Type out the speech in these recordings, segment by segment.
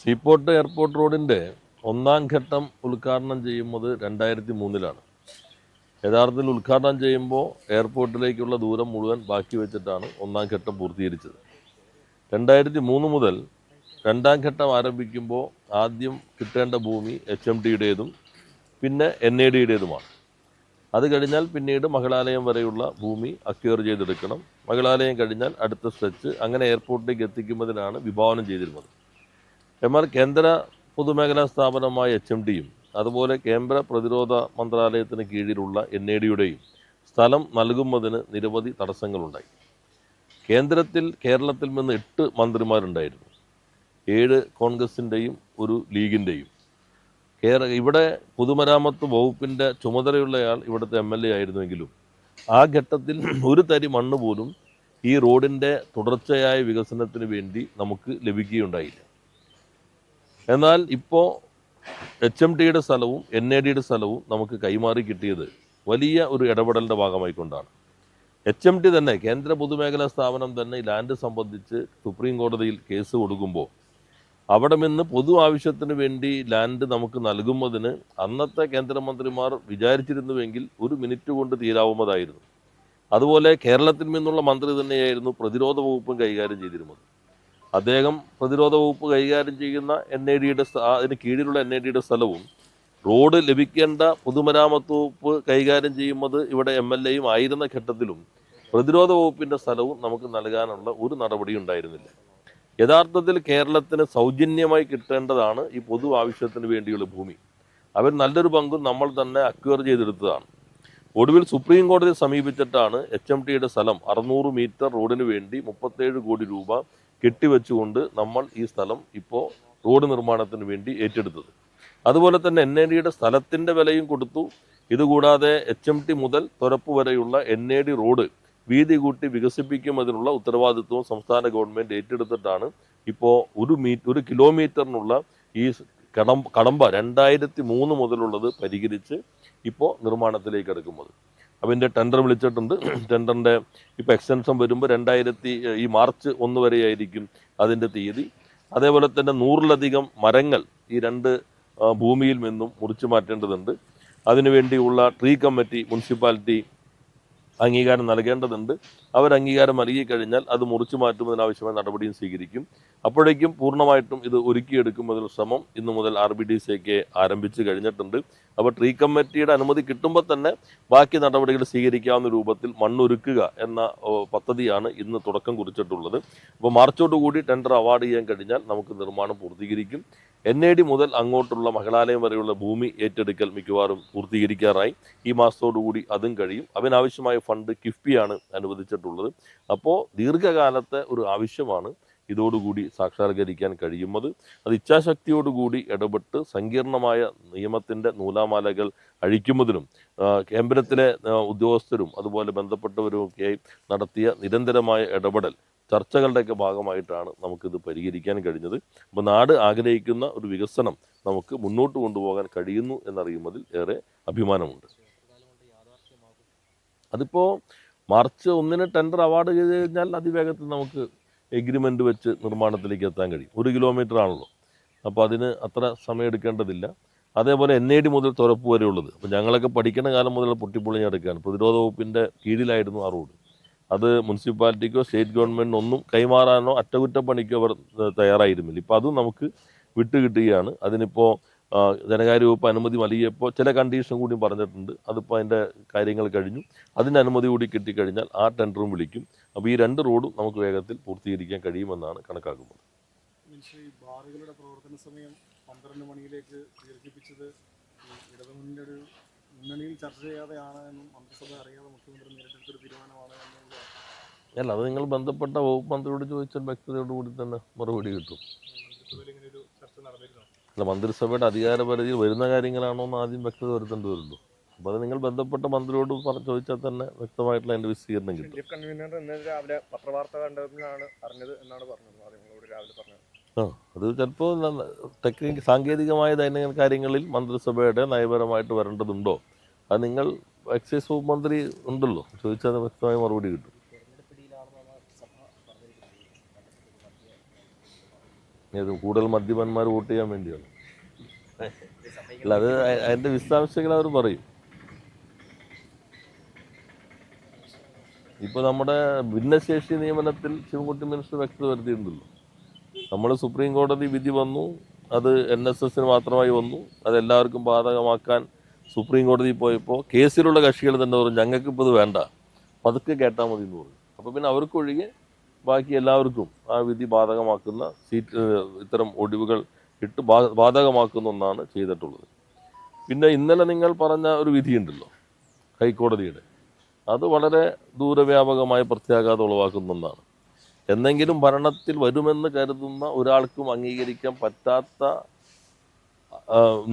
Seaport airport റോഡിന്റെ ഒന്നാം ഘട്ടം ഉദ്ഘാടനം ചെയ്യുന്നത് രണ്ടായിരത്തി മൂന്നിലാണ് യഥാർത്ഥത്തിൽ ഉദ്ഘാടനം ചെയ്യുമ്പോൾ എയർപോർട്ടിലേക്കുള്ള ദൂരം മുഴുവൻ ബാക്കി വെച്ചിട്ടാണ് ഒന്നാം ഘട്ടം പൂർത്തീകരിച്ചത്. രണ്ടായിരത്തി മൂന്ന് മുതൽ രണ്ടാം ഘട്ടം ആരംഭിക്കുമ്പോൾ ആദ്യം കിട്ടേണ്ട ഭൂമി എച്ച് എം ടിയുടേതും പിന്നെ എൻ എ ഡിയുടേതുമാണ്. അത് കഴിഞ്ഞാൽ പിന്നീട് മഹിളാലയം വരെയുള്ള ഭൂമി അക്വയർ ചെയ്തെടുക്കണം. മകളാലയം കഴിഞ്ഞാൽ അടുത്ത സ്ട്രെച്ച് അങ്ങനെ എയർപോർട്ടിലേക്ക് എത്തിക്കുന്നതിനാണ് വിഭാവനം ചെയ്തിരുന്നത്. എന്നാൽ കേന്ദ്ര പൊതുമേഖലാ സ്ഥാപനമായ എച്ച് എം ഡിയും അതുപോലെ കേന്ദ്ര പ്രതിരോധ മന്ത്രാലയത്തിന് കീഴിലുള്ള എൻ എ ഡിയുടെയും സ്ഥലം നൽകുന്നതിന് നിരവധി തടസ്സങ്ങളുണ്ടായി. കേന്ദ്രത്തിൽ കേരളത്തിൽ നിന്ന് എട്ട് മന്ത്രിമാരുണ്ടായിരുന്നു. ഏഴ് കോൺഗ്രസിന്റെയും ഒരു ലീഗിന്റെയും കേര ഇവിടെ പൊതുമരാമത്ത് വകുപ്പിന്റെ ചുമതലയുള്ളയാൾ ഇവിടുത്തെ എം എൽ എ ആയിരുന്നുവെങ്കിലും ആ ഘട്ടത്തിൽ ഒരു തരി മണ്ണ് പോലും ഈ റോഡിന്റെ തുടർച്ചയായ വികസനത്തിന് വേണ്ടി നമുക്ക് ലഭിക്കുകയുണ്ടായില്ല. എന്നാൽ ഇപ്പോൾ എച്ച് എം ടിയുടെ സ്ഥലവും എൻ എ ഡിയുടെ സ്ഥലവും നമുക്ക് കൈമാറി കിട്ടിയത് വലിയ ഒരു ഇടപെടലിന്റെ ഭാഗമായിക്കൊണ്ടാണ്. എച്ച് എം ടി തന്നെ കേന്ദ്ര പൊതുമേഖലാ സ്ഥാപനം തന്നെ ലാൻഡ് സംബന്ധിച്ച് സുപ്രീം കോടതിയിൽ കേസ് കൊടുക്കുമ്പോൾ അവിടെ നിന്ന് പൊതു ആവശ്യത്തിന് വേണ്ടി ലാൻഡ് നമുക്ക് നൽകുന്നതിന് അന്നത്തെ കേന്ദ്രമന്ത്രിമാർ വിചാരിച്ചിരുന്നുവെങ്കിൽ ഒരു മിനിറ്റ് കൊണ്ട് തീരാവുന്നതായിരുന്നു. അതുപോലെ കേരളത്തിൽ നിന്നുള്ള മന്ത്രി തന്നെയായിരുന്നു പ്രതിരോധ വകുപ്പും കൈകാര്യം ചെയ്തിരുന്നത്. അദ്ദേഹം പ്രതിരോധ വകുപ്പ് കൈകാര്യം ചെയ്യുന്ന എൻ ഐ ഡിയുടെ അതിന് കീഴിലുള്ള എൻ ഐ ഡിയുടെ സ്ഥലവും റോഡ് ലഭിക്കേണ്ട പൊതുമരാമത്ത് വകുപ്പ് കൈകാര്യം ചെയ്യുന്നത് ഇവിടെ എം എൽ എയും ആയിരുന്ന ഘട്ടത്തിലും പ്രതിരോധ വകുപ്പിന്റെ സ്ഥലവും നമുക്ക് നൽകാനുള്ള ഒരു നടപടി ഉണ്ടായിരുന്നില്ല. യഥാർത്ഥത്തിൽ കേരളത്തിന് സൗജന്യമായി കിട്ടേണ്ടതാണ് ഈ പൊതു ആവശ്യത്തിന് വേണ്ടിയുള്ള ഭൂമി. അവർ നല്ലൊരു പങ്കും നമ്മൾ തന്നെ അക്വയർ ചെയ്തെടുത്തതാണ്. ഒടുവിൽ സുപ്രീം കോടതിയെ സമീപിച്ചിട്ടാണ് എച്ച് എം ടിയുടെ സ്ഥലം അറുന്നൂറ് മീറ്റർ റോഡിന് വേണ്ടി മുപ്പത്തേഴ് കോടി രൂപ കെട്ടിവെച്ചുകൊണ്ട് നമ്മൾ ഈ സ്ഥലം ഇപ്പോൾ റോഡ് നിർമ്മാണത്തിന് വേണ്ടി ഏറ്റെടുത്തത്. അതുപോലെ തന്നെ എൻ എ ഡിയുടെ സ്ഥലത്തിന്റെ വിലയും കൊടുത്തു. ഇതുകൂടാതെ എച്ച് എം ടി മുതൽ തുരപ്പ് വരെയുള്ള എൻ എ ഡി റോഡ് വീതി കൂട്ടി വികസിപ്പിക്കുന്നതിനുള്ള ഉത്തരവാദിത്വവും സംസ്ഥാന ഗവൺമെന്റ് ഏറ്റെടുത്തിട്ടാണ് ഇപ്പോൾ ഒരു മീ ഒരു കിലോമീറ്ററിനുള്ള ഈ കടം കടമ്പ രണ്ടായിരത്തി മൂന്ന് മുതലുള്ളത് പരിഹരിച്ച് ഇപ്പോൾ നിർമ്മാണത്തിലേക്ക് എടുക്കുന്നത്. അതിന്റെ ടെൻഡർ വിളിച്ചിട്ടുണ്ട്. ടെൻഡറിന്റെ ഇപ്പോൾ എക്സ്റ്റൻഷൻ വരുമ്പോൾ രണ്ടായിരത്തി ഈ മാർച്ച് ഒന്ന് വരെയായിരിക്കും അതിന്റെ തീയതി. അതേപോലെ തന്നെ നൂറിലധികം മരങ്ങൾ ഈ രണ്ട് ഭൂമിയിൽ നിന്നും മുറിച്ചു മാറ്റേണ്ടതുണ്ട്. അതിനുവേണ്ടിയുള്ള ട്രീ കമ്മിറ്റി മുനിസിപ്പാലിറ്റി അംഗീകാരം നൽകേണ്ടതുണ്ട്. അവർ അംഗീകാരം നൽകി കഴിഞ്ഞാൽ അത് മുറിച്ചു മാറ്റുന്നതിനാവശ്യമായ നടപടിയും സ്വീകരിക്കും. അപ്പോഴേക്കും പൂർണമായിട്ടും ഇത് ഒരുക്കിയെടുക്കുന്നതിനുള്ള ശ്രമം ഇന്നു മുതൽ ആർ ബി ഡി സിക്ക് ആരംഭിച്ചു കഴിഞ്ഞിട്ടുണ്ട്. അപ്പോൾ ട്രീ കമ്മിറ്റിയുടെ അനുമതി കിട്ടുമ്പോൾ തന്നെ ബാക്കി നടപടികൾ സ്വീകരിക്കാവുന്ന രൂപത്തിൽ മണ്ണൊരുക്കുക എന്ന പദ്ധതിയാണ് ഇന്ന് തുടക്കം കുറിച്ചിട്ടുള്ളത്. അപ്പോൾ മാർച്ചോടുകൂടി ടെൻഡർ അവാർഡ് ചെയ്യാൻ കഴിഞ്ഞാൽ നമുക്ക് നിർമ്മാണം പൂർത്തീകരിക്കും. എൻ എ ഡി മുതൽ അങ്ങോട്ടുള്ള മഹിളാലയം വരെയുള്ള ഭൂമി ഏറ്റെടുക്കൽ മിക്കവാറും പൂർത്തീകരിക്കാറായി. ഈ മാസത്തോടുകൂടി അതും കഴിയും. അതിനാവശ്യമായ ഫണ്ട് കിഫ്ബിയാണ് അനുവദിച്ചിട്ടുള്ളത്. അപ്പോൾ ദീർഘകാലത്തെ ഒരു ആവശ്യമാണ് ഇതോടുകൂടി സാക്ഷാത്കരിക്കാൻ കഴിയുന്നത്. അത് ഇച്ഛാശക്തിയോടുകൂടി ഇടപെട്ട് സങ്കീർണമായ നിയമത്തിന്റെ നൂലാമാലകൾ അഴിക്കുന്നതിനും കേന്ദ്രത്തിലെ ഉദ്യോഗസ്ഥരും അതുപോലെ ബന്ധപ്പെട്ടവരുമൊക്കെയായി നടത്തിയ നിരന്തരമായ ഇടപെടൽ ചർച്ചകളുടെയൊക്കെ ഭാഗമായിട്ടാണ് നമുക്കിത് പരിഹരിക്കാൻ കഴിഞ്ഞത്. അപ്പോൾ നാട് ആഗ്രഹിക്കുന്ന ഒരു വികസനം നമുക്ക് മുന്നോട്ട് കൊണ്ടുപോകാൻ കഴിയുന്നു എന്നറിയുന്നതിൽ ഏറെ അഭിമാനമുണ്ട്. അതിപ്പോൾ മാർച്ച് ഒന്നിന് ടെൻഡർ അവാർഡ് ചെയ്ത് കഴിഞ്ഞാൽ അതിവേഗത്തിൽ നമുക്ക് എഗ്രിമെന്റ് വെച്ച് നിർമ്മാണത്തിലേക്ക് എത്താൻ കഴിയും. ഒരു കിലോമീറ്റർ ആണല്ലോ അപ്പോൾ അതിന് അത്ര സമയം എടുക്കേണ്ടതില്ല അതേപോലെ എൻ ഐ ഡി മുതൽ തുറപ്പ് വരെയുള്ളത്. അപ്പോൾ ഞങ്ങളൊക്കെ പഠിക്കുന്ന കാലം മുതൽ പൊട്ടിപ്പൊളിഞ്ഞെടുക്കുകയാണ്. പ്രതിരോധ വകുപ്പിന്റെ കീഴിലായിരുന്നു ആ റോഡ്. അത് മുനിസിപ്പാലിറ്റിക്കോ സ്റ്റേറ്റ് ഗവൺമെന്റിനോ ഒന്നും കൈമാറാനോ അറ്റകുറ്റപ്പണിക്കോ അവർ തയ്യാറായിരുന്നില്ല. ഇപ്പോൾ അതും നമുക്ക് വിട്ടുകിട്ടുകയാണ്. അതിനിപ്പോൾ ധനകാര്യ വകുപ്പ് അനുമതി നൽകിയപ്പോൾ ചില കണ്ടീഷൻ കൂടി പറഞ്ഞിട്ടുണ്ട്. അതിപ്പോൾ അതിന്റെ കാര്യങ്ങൾ കഴിഞ്ഞു. അതിന്റെ അനുമതി കൂടി കിട്ടിക്കഴിഞ്ഞാൽ ആ ടെൻഡറും വിളിക്കും. അപ്പോൾ ഈ രണ്ട് റോഡും നമുക്ക് വേഗത്തിൽ പൂർത്തീകരിക്കാൻ കഴിയുമെന്നാണ് കണക്കാക്കുന്നത്. ബാറുകളുടെ പ്രവർത്തന സമയം പന്ത്രണ്ട് മണിയിലേക്ക് ദീർഘിപ്പിച്ചത് ഇടതുമുന്നണിയുടെ ഒരു മുന്നണിയിൽ ചർച്ച ചെയ്യാതെയാണ് എന്നും മന്ത്രിസഭ അറിയാതെ മുഖ്യമന്ത്രി നേരിട്ടെടുത്തൊരു തീരുമാനമാണ് അല്ല അത് നിങ്ങൾ ബന്ധപ്പെട്ട വകുപ്പ് മന്ത്രിയോട് ചോദിച്ചാൽ വ്യക്തതയോട് കൂടി തന്നെ മറുപടി കിട്ടും. മന്ത്രിസഭയിൽ ഇങ്ങനെ ഒരു ചർച്ച നടന്നിരുന്നു? അല്ല മന്ത്രിസഭയുടെ അധികാരപരിധിയിൽ വരുന്ന കാര്യങ്ങളാണോ എന്ന് ആദ്യം വ്യക്തത വരുത്തേണ്ടി വരുള്ളൂ. അപ്പോൾ അത് നിങ്ങൾ ബന്ധപ്പെട്ട മന്ത്രിയോട് പറഞ്ഞ് ചോദിച്ചാൽ തന്നെ വ്യക്തമായിട്ടുള്ള അതിന്റെ വിശദീകരണം കിട്ടും. രാവിലെ പത്രവാർത്ത കണ്ടതിലാണ് അറിഞ്ഞത് എന്നാണ് പറഞ്ഞത് മാധ്യമങ്ങളോട് രാവിലെ പറഞ്ഞത്. അത് ചിലപ്പോൾ ടെക്നിക്ക് സാങ്കേതികമായ ദൈനംദിന കാര്യങ്ങളിൽ മന്ത്രിസഭയുടെ നയപരമായിട്ട് വരേണ്ടതുണ്ടോ? അത് നിങ്ങൾ എക്സൈസ് വകുപ്പ് മന്ത്രി ഉണ്ടല്ലോ ചോദിച്ചാൽ വ്യക്തമായ മറുപടി കിട്ടും. കൂടുതൽ മദ്യപന്മാർ വോട്ട് ചെയ്യാൻ വേണ്ടിയാണ്. അല്ല അത് അതിന്റെ വിശദാംശങ്ങൾ അവർ പറയും. ഇപ്പൊ നമ്മുടെ ഭിന്നശേഷി നിയമനത്തിൽ ശിവൻകുട്ടി മിനിസ്റ്റർ വ്യക്തത വരുത്തിയിട്ടുണ്ടല്ലോ. നമ്മൾ സുപ്രീം കോടതി വിധി വന്നു. അത് എൻ എസ് എസിന് മാത്രമായി വന്നു. അതെല്ലാവർക്കും ബാധകമാക്കാൻ സുപ്രീം കോടതി പോയപ്പോൾ കേസിലുള്ള കക്ഷികൾ തന്നെ പറഞ്ഞു ഞങ്ങൾക്കിപ്പോൾ ഇത് വേണ്ട. പതുക്കെ കേട്ടാൽ മതി എന്ന് പറഞ്ഞു. അപ്പോൾ പിന്നെ അവർക്കൊഴികെ ബാക്കി എല്ലാവർക്കും ആ വിധി ബാധകമാക്കുന്ന സീറ്റ് ഇത്തരം ഒഴിവുകൾ ഇട്ട് ബാധകമാക്കുന്ന ഒന്നാണ് ചെയ്തിട്ടുള്ളത്. പിന്നെ ഇന്നലെ നിങ്ങൾ പറഞ്ഞ ഒരു വിധിയുണ്ടല്ലോ ഹൈക്കോടതിയുടെ. അത് വളരെ ദൂരവ്യാപകമായ പ്രത്യാഘാതം ഉളവാക്കുന്ന ഒന്നാണ്. എന്നെങ്കിലും ഭരണത്തിൽ വരുമെന്ന് കരുതുന്ന ഒരാൾക്കും അംഗീകരിക്കാൻ പറ്റാത്ത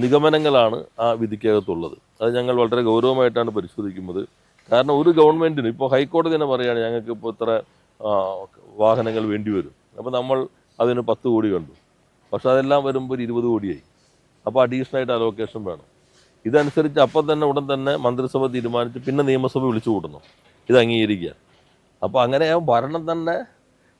നിഗമനങ്ങളാണ് ആ വിധിക്കകത്തുള്ളത്. അത് ഞങ്ങൾ വളരെ ഗൗരവമായിട്ടാണ് പരിശോധിക്കുന്നത്. കാരണം ഒരു ഗവൺമെന്റിനും ഇപ്പോൾ ഹൈക്കോടതി തന്നെ പറയുകയാണ് ഞങ്ങൾക്ക് ഇപ്പോൾ ഇത്ര വാഹനങ്ങൾ വേണ്ടി വരും. അപ്പോൾ നമ്മൾ അതിന് പത്ത് കോടി കണ്ടു. പക്ഷെ അതെല്ലാം വരുമ്പോൾ ഒരു ഇരുപത് കോടിയായി. അപ്പോൾ അഡീഷണൽ ആയിട്ട് അലോക്കേഷൻ വേണം. ഇതനുസരിച്ച് അപ്പം തന്നെ ഉടൻ തന്നെ മന്ത്രിസഭ തീരുമാനിച്ച് പിന്നെ നിയമസഭ വിളിച്ചു കൂട്ടണം ഇത് അംഗീകരിക്കുക അപ്പോൾ അങ്ങനെ ഭരണം തന്നെ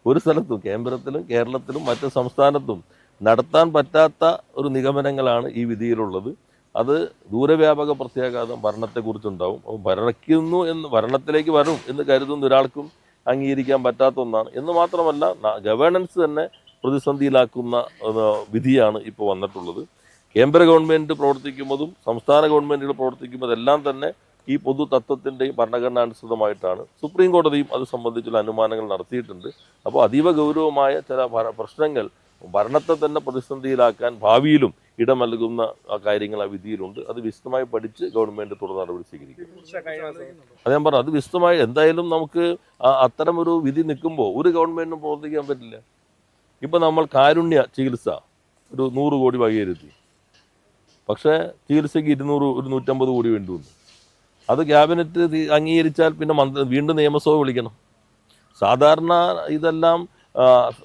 ഒരു സ്ഥലത്തും കേന്ദ്രത്തിലും കേരളത്തിലും മറ്റ് സംസ്ഥാനത്തും നടത്താൻ പറ്റാത്ത ഒരു നിഗമനങ്ങളാണ് ഈ വിധിയിലുള്ളത്. അത് ദൂരവ്യാപക പ്രത്യാഘാതം ഭരണത്തെക്കുറിച്ചുണ്ടാവും. അപ്പോൾ ഭരണിക്കുന്നു എന്ന് ഭരണത്തിലേക്ക് വരും എന്ന് കരുതുന്ന ഒരാൾക്കും അംഗീകരിക്കാൻ പറ്റാത്ത ഒന്നാണ്. എന്ന് മാത്രമല്ല ഗവേണൻസ് തന്നെ പ്രതിസന്ധിയിലാക്കുന്ന വിധിയാണ് ഇപ്പോൾ വന്നിട്ടുള്ളത്. കേന്ദ്ര ഗവൺമെന്റ് പ്രവർത്തിക്കുന്നതും സംസ്ഥാന ഗവൺമെന്റുകൾ പ്രവർത്തിക്കുന്നതെല്ലാം തന്നെ ഈ പൊതു തത്വത്തിന്റെയും ഭരണഘടനാനുസൃതമായിട്ടാണ് സുപ്രീം കോടതിയും അത് സംബന്ധിച്ചുള്ള അനുമാനങ്ങൾ നടത്തിയിട്ടുണ്ട്. അപ്പോൾ അതീവ ഗൗരവമായ ചില പ്രശ്നങ്ങൾ ഭരണത്തെ തന്നെ പ്രതിസന്ധിയിലാക്കാൻ ഭാവിയിലും ഇടം നൽകുന്ന കാര്യങ്ങൾ ആ വിധിയിലുണ്ട്. അത് വിശദമായി പഠിച്ച് ഗവൺമെന്റ് തുടർ നടപടി സ്വീകരിക്കും. അത് ഞാൻ പറഞ്ഞു അത് വിശദമായി എന്തായാലും നമുക്ക് അത്തരം ഒരു വിധി നിൽക്കുമ്പോൾ ഒരു ഗവൺമെന്റിനും പ്രവർത്തിക്കാൻ പറ്റില്ല. ഇപ്പൊ നമ്മൾ കാരുണ്യ ചികിത്സ ഒരു നൂറ് കോടി വകയിരുത്തി. പക്ഷേ ചികിത്സയ്ക്ക് ഇരുന്നൂറ് ഒരു നൂറ്റമ്പത് കോടി വേണ്ടി വന്നു അത് ക്യാബിനറ്റ് അംഗീകരിച്ചാൽ പിന്നെ മന്ത്രി വീണ്ടും നിയമസഭ വിളിക്കണം. സാധാരണ ഇതെല്ലാം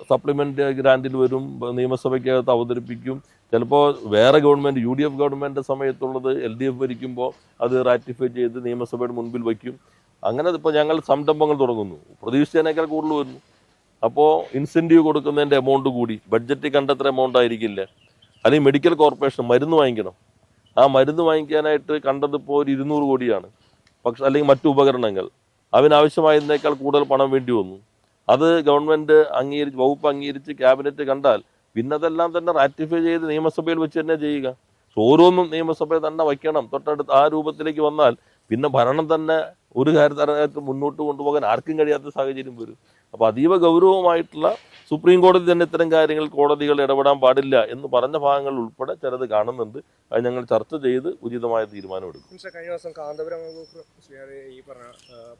സപ്ലിമെന്റ് ഗ്രാൻഡിൽ വരും നിയമസഭയ്ക്കകത്ത് അവതരിപ്പിക്കും. ചിലപ്പോൾ വേറെ government U D F government സമയത്തുള്ളത് L D F ഭരിക്കുമ്പോൾ അത് റാറ്റിഫൈ ചെയ്ത് നിയമസഭയുടെ മുൻപിൽ വയ്ക്കും. അങ്ങനെ ഇപ്പോൾ ഞങ്ങൾ സംരംഭങ്ങൾ തുടങ്ങുന്നു. പ്രതീക്ഷിച്ചതിനേക്കാൾ കൂടുതൽ വരുന്നു. അപ്പോൾ ഇൻസെന്റീവ് കൊടുക്കുന്നതിന്റെ എമൗണ്ട് കൂടി ബഡ്ജറ്റിൽ കണ്ടത്ര എമൗണ്ട് ആയിരിക്കില്ല. അല്ലെങ്കിൽ മെഡിക്കൽ കോർപ്പറേഷൻ മരുന്ന് വാങ്ങിക്കണം. ആ മരുന്ന് വാങ്ങിക്കാനായിട്ട് കണ്ടതിപ്പോൾ ഒരു ഇരുന്നൂറ് കോടിയാണ്. പക്ഷെ അല്ലെങ്കിൽ മറ്റു ഉപകരണങ്ങൾ. അവനാവശ്യമായതിനേക്കാൾ കൂടുതൽ പണം വേണ്ടി വന്നു. അത് ഗവൺമെന്റ് അംഗീകരിച്ച് വകുപ്പ് അംഗീകരിച്ച് ക്യാബിനറ്റ് കണ്ടാൽ പിന്നെ അതെല്ലാം തന്നെ റാറ്റിഫൈ ചെയ്ത് നിയമസഭയിൽ വെച്ച് തന്നെ ചെയ്യുക. ഓരോന്നും നിയമസഭയിൽ തന്നെ വയ്ക്കണം. തൊട്ടടുത്ത് ആ രൂപത്തിലേക്ക് വന്നാൽ പിന്നെ ഭരണം തന്നെ ഒരു കാര്യത്തിനകത്ത് മുന്നോട്ട് കൊണ്ടുപോകാൻ ആർക്കും കഴിയാത്ത സാഹചര്യം വരും. അപ്പോൾ അതീവ ഗൗരവമായിട്ടുള്ള സുപ്രീം കോടതി തന്നെ ഇത്തരം കാര്യങ്ങൾ കോടതികൾ ഇടപെടാൻ പാടില്ല എന്ന് പറഞ്ഞ ഭാഗങ്ങൾ ഉൾപ്പെടെ ചിലത് കാണുന്നുണ്ട്. അത് ഞങ്ങൾ ചർച്ച ചെയ്ത് ഉചിതമായ തീരുമാനം എടുക്കും. കഴിഞ്ഞ ദിവസം കാന്തപുരം ഈ പറഞ്ഞ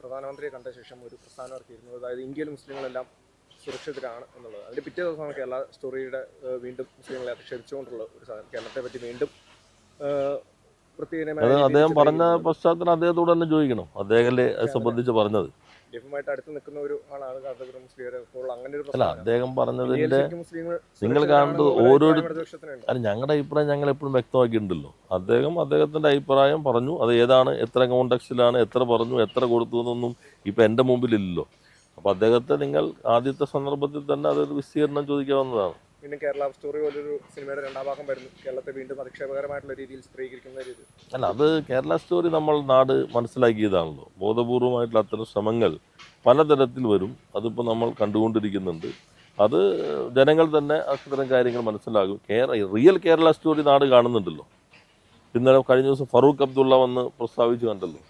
പ്രധാനമന്ത്രിയെ കണ്ട ശേഷം ഒരു പ്രസ്ഥാനം ഇറക്കിയിരുന്നു. അതായത് ഇന്ത്യയിൽ മുസ്ലിങ്ങളെല്ലാം സുരക്ഷിതരാണ് എന്നുള്ളത്. അതിന്റെ പിറ്റേ ദിവസമാണ് കേരള സ്റ്റോറിയുടെ വീണ്ടും മുസ്ലിങ്ങളെ അധിക്ഷേപിച്ചുകൊണ്ടുള്ള ഒരു സാധനം. കേരളത്തെ പറ്റി വീണ്ടും അത് അദ്ദേഹം പറഞ്ഞ. പശ്ചാത്തലം അദ്ദേഹത്തോട് തന്നെ ചോദിക്കണം. അദ്ദേഹത്തെ അത് സംബന്ധിച്ച് പറഞ്ഞത്. അല്ല അദ്ദേഹം പറഞ്ഞതിന്റെ നിങ്ങൾ കാണുന്നത് ഒരു ഓരോ അഭിപ്രായം അല്ല ഞങ്ങളുടെ അഭിപ്രായം ഞങ്ങൾ എപ്പോഴും വ്യക്തമാക്കിയിട്ടുണ്ടല്ലോ. അദ്ദേഹം അദ്ദേഹത്തിന്റെ അഭിപ്രായം പറഞ്ഞു. അത് ഏതാണ് എത്ര കോണ്ടക്സ്റ്റിലാണ് എത്ര പറഞ്ഞു എത്ര കൊടുത്തു എന്നൊന്നും ഇപ്പൊ എന്റെ മുമ്പിലില്ലല്ലോ. അപ്പൊ അദ്ദേഹത്തെ നിങ്ങൾ ആദ്യത്തെ സന്ദർഭത്തിൽ തന്നെ അതൊരു വിസ്തീർണം ചോദിക്കാവുന്നതാണ്. വീണ്ടും കേരള സ്റ്റോറി പോലൊരു സിനിമയുടെ രണ്ടാം ഭാഗം വരുന്നു. കേരളത്തെ വീണ്ടും അധിക്ഷേപകരമായിട്ടുള്ള രീതിയിൽ സ്ത്രീകരിക്കുന്ന രീതി അല്ല അത് കേരള സ്റ്റോറി നമ്മൾ നാട് മനസ്സിലാക്കിയതാണല്ലോ. ബോധപൂർവമായിട്ടുള്ള അത്തരം ശ്രമങ്ങൾ പലതരത്തിൽ വരും. അതിപ്പോൾ നമ്മൾ കണ്ടുകൊണ്ടിരിക്കുന്നുണ്ട്. അത് ജനങ്ങൾ തന്നെ അത്തരം കാര്യങ്ങൾ മനസ്സിലാകും. കേര റിയൽ കേരള സ്റ്റോറി നാട് കാണുന്നുണ്ടല്ലോ. ഇന്നലെ കഴിഞ്ഞ ദിവസം ഫറൂഖ് അബ്ദുള്ള വന്ന് പ്രസ്താവിച്ചു കണ്ടല്ലോ.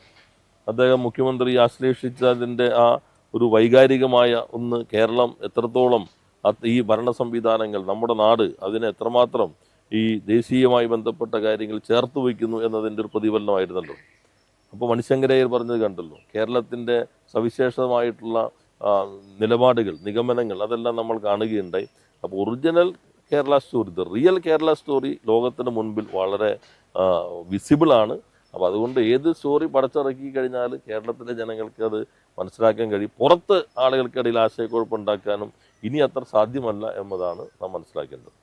അദ്ദേഹം മുഖ്യമന്ത്രി ആശ്ലേഷിച്ചതിന്റെ ആ ഒരു വൈകാരികമായ ഒന്ന് കേരളം എത്രത്തോളം ഈ ഭരണ സംവിധാനങ്ങൾ നമ്മുടെ നാട് അതിനെ എത്രമാത്രം ഈ ദേശീയമായി ബന്ധപ്പെട്ട കാര്യങ്ങൾ ചേർത്ത് വയ്ക്കുന്നു എന്നതിന്റെ ഒരു പ്രതിഫലനമായിരുന്നല്ലോ. അപ്പോൾ മണിശങ്കരയ്യർ പറഞ്ഞത് കണ്ടല്ലോ കേരളത്തിന്റെ സവിശേഷമായിട്ടുള്ള നിലപാടുകൾ നിഗമനങ്ങൾ അതെല്ലാം നമ്മൾ കാണുകയുണ്ടായി. അപ്പോൾ original Kerala story the real Kerala story ലോകത്തിന് മുൻപിൽ വളരെ വിസിബിളാണ്. അപ്പോൾ അതുകൊണ്ട് ഏത് സ്റ്റോറി പടച്ചിറക്കി കഴിഞ്ഞാൽ കേരളത്തിലെ ജനങ്ങൾക്ക് അത് മനസ്സിലാക്കാൻ കഴിയും. പുറത്ത് ആളുകൾക്കിടയിൽ ആശയക്കുഴപ്പമുണ്ടാക്കാനും ഇനി അത്ര സാധ്യമല്ല എന്നതാണ് നാം മനസ്സിലാക്കേണ്ടത്.